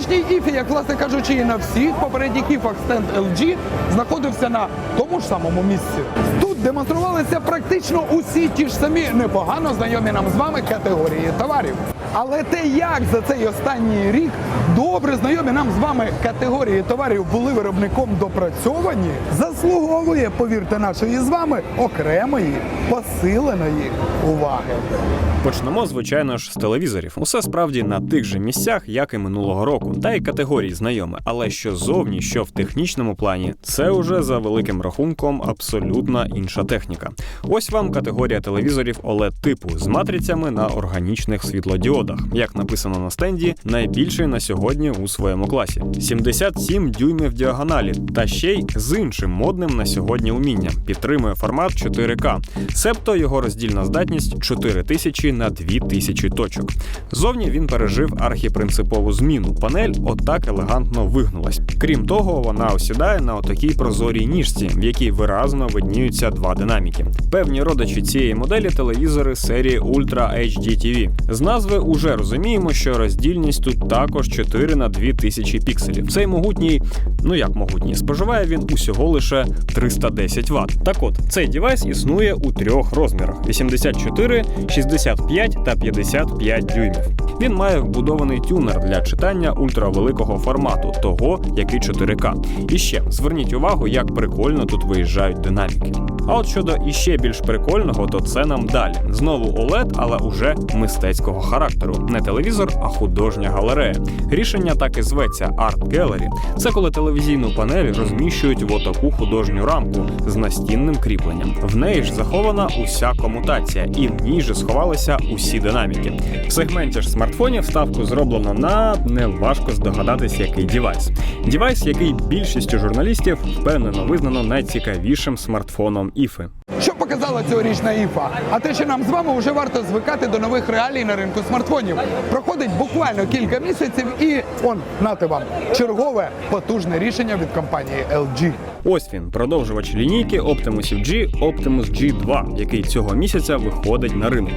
Цьогорічній іфі, як власне кажучи, і на всіх попередніх іфах стенд LG знаходився на тому ж самому місці. Тут демонструвалися практично усі ті ж самі непогано знайомі нам з вами категорії товарів. Але те, як за цей останній рік добре знайомі нам з вами категорії товарів були виробником допрацьовані, заслуговує, повірте, нашої з вами окремої посиленої уваги. Почнемо, звичайно ж, з телевізорів. Усе справді на тих же місцях, як і минулого року, та й категорії знайоме. Але що зовні, що в технічному плані, це уже за великим рахунком абсолютно інша техніка. Ось вам категорія телевізорів oled типу з матрицями на органічних світлодіодах. Як написано на стенді, найбільший на сьогодні у своєму класі 77 дюймів діагоналі, та ще й з іншим модним на сьогодні умінням. Підтримує формат 4К, себто його роздільна здатність 4000 на 2000 точок. Зовні він пережив архіпринципову зміну. Панель отак елегантно вигнулась. Крім того, вона осідає на отакій прозорій ніжці, в якій виразно видніються два динаміки. Певні родичі цієї моделі телевізори серії Ultra HD TV. З назви уже розуміємо, що роздільність тут також 4 на 2000 пікселів. Цей могутній, ну як могутній, споживає він усього лише 310 Вт. Так от, цей девайс існує у трьох розмірах: 84, 65 та 55 дюймів. Він має вбудований тюнер для читання ультравеликого формату, того, який 4К. І ще зверніть увагу, як прикольно тут виїжджають динаміки. А от щодо іще більш прикольного, то це нам далі. Знову OLED, але уже мистецького характеру. Не телевізор, а художня галерея. Рішення так і зветься Art Gallery. Це коли телевізійну панель розміщують в отаку художню рамку з настінним кріпленням. В неї ж захована уся комутація, і в ній же сховалися усі динаміки. В сегменті ж смартфонів ставку зроблено на неважко здогадатись, який девайс. Девайс, який більшістю журналістів впевнено визнано найцікавішим смартфоном іфи. Що показала цьогорічна іфа? А те, що нам з вами вже варто звикати до нових реалій на ринку смартфонів. Проходить буквально кілька місяців, і он нате вам чергове потужне рішення від компанії LG. Ось він, продовжувач лінійки Optimus G Optimus G2, який цього місяця виходить на ринок.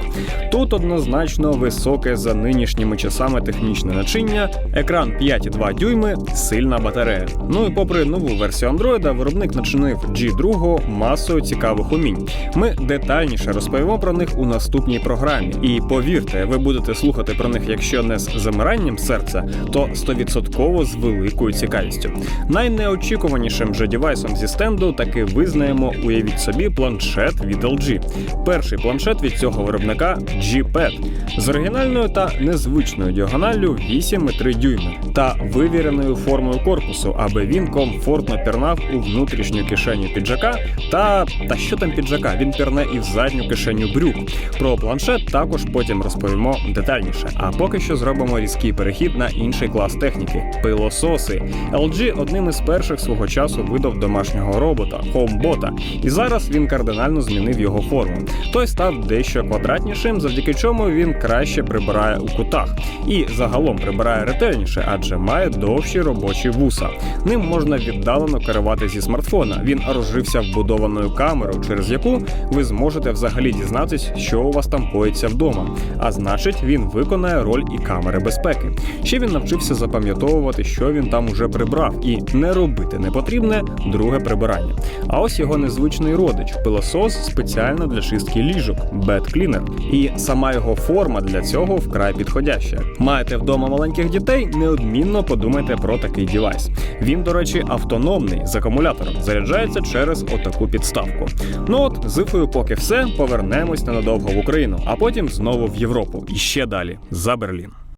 Тут однозначно високе за нинішніми часами технічне начиння, екран 5,2 дюйми, сильна батарея. Ну і попри нову версію Android, виробник начинив G2 масою цікавих умінь. Ми детальніше розповімо про них у наступній програмі. І повірте, ви будете слухати про них, якщо не з замиранням серця, то 100% з великою цікавістю. Найнеочікуванішим же девайсом зі стенду таки визнаємо, уявіть собі, планшет від LG. Перший планшет від цього виробника G-Pad з оригінальною та незвичною діагоналлю 8,3 дюйми та вивіреною формою корпусу, аби він комфортно пірнав у внутрішню кишеню піджака та та що там піджака, він пірне і в задню кишеню брюк. Про планшет також потім розповімо детальніше. А поки що зробимо різкий перехід на інший клас техніки пилососи. LG одним із перших свого часу видав домашнього робота хоумбота, і зараз він кардинально змінив його форму. Той став дещо квадратнішим, завдяки чому він краще прибирає у кутах і загалом прибирає ретельніше, адже має довші робочі вуса. Ним можна віддалено керувати зі смартфона. Він розжився вбудованою камерою, через яку ви зможете взагалі дізнатись, що у вас там коїться вдома. А значить, він виконає роль і камери безпеки. Ще він навчився запам'ятовувати, що він там уже прибрав, і не робити непотрібне друге прибирання. А ось його незвичний родич пилосос спеціально для чистки ліжок Bed Cleaner. І сама його форма для цього вкрай підходяща. Маєте вдома маленьких дітей? Неодмінно подумайте про такий девайс. Він, до речі, автономний з акумулятором, заряджається через отаку підставку. Ну от з Іфою поки все. Повернемось ненадовго в Україну, а потім знову в Європу і ще далі за Берлін.